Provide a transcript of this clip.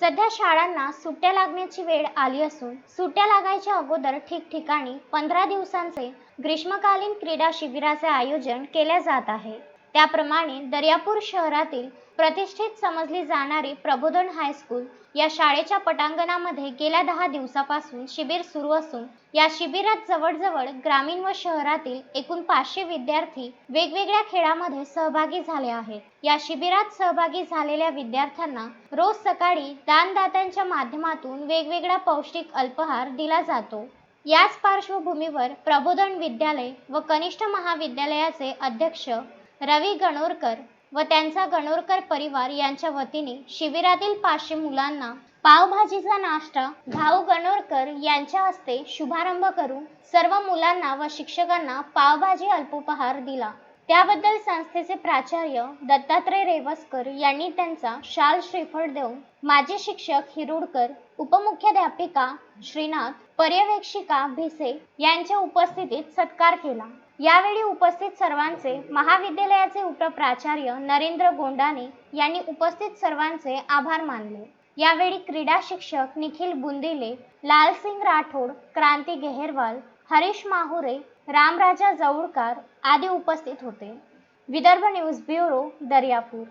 सध्या शाळांना सुट्ट्या लागण्याची वेळ आली असून सुट्ट्या लागायच्या अगोदर ठिकठिकाणी पंधरा दिवसांचे ग्रीष्मकालीन क्रीडा शिबिराचे आयोजन केले जात आहे. त्याप्रमाणे दर्यापूर शहरातील प्रतिष्ठित समजली जाणारी प्रबोधन हायस्कूल या शाळेच्या पटांगणामध्ये गेल्या दहा दिवसापासून शिबिर सुरू असून या शिबिरात जवळजवळ ग्रामीण व शहरातील एकूण पाचशे विद्यार्थी वेगवेगळ्या खेळामध्ये सहभागी झाले आहेत. या शिबिरात सहभागी झालेल्या विद्यार्थ्यांना रोज सकाळी दानदात्यांच्या माध्यमातून वेगवेगळा पौष्टिक अल्पहार दिला जातो. याच पार्श्वभूमीवर प्रबोधन विद्यालय व कनिष्ठ महाविद्यालयाचे अध्यक्ष रवी गणोरकर व त्यांचा गणोरकर परिवार यांच्या वतीने शिबिरातील पाचशे मुलांना पावभाजीचा नाश्ता भाऊ गणोरकर यांच्या हस्ते शुभारंभ करून सर्व मुलांना व शिक्षकांना पावभाजी अल्पोपहार दिला. त्याबद्दल संस्थेचे प्राचार्य दत्तात्रय रेवसकर यांनी त्यांचा शाल श्रीफळ देऊन माजी शिक्षक हिरुडकर उपमुख्याध्यापिका श्रीनाथ पर्यवेक्षिका भिसे यांच्या उपस्थितीत सत्कार केला. यावेळी उपस्थित सर्वांचे महाविद्यालयाचे उपप्राचार्य नरेंद्र गोंडाने यांनी उपस्थित सर्वांचे आभार मानले. यावेळी क्रीडा शिक्षक निखिल बुंदिले लालसिंग राठोड क्रांती गेहरवाल हरीश माहुरे रामराजा जवळकार आदी उपस्थित होते. Vidarbha news bureau Daryapur.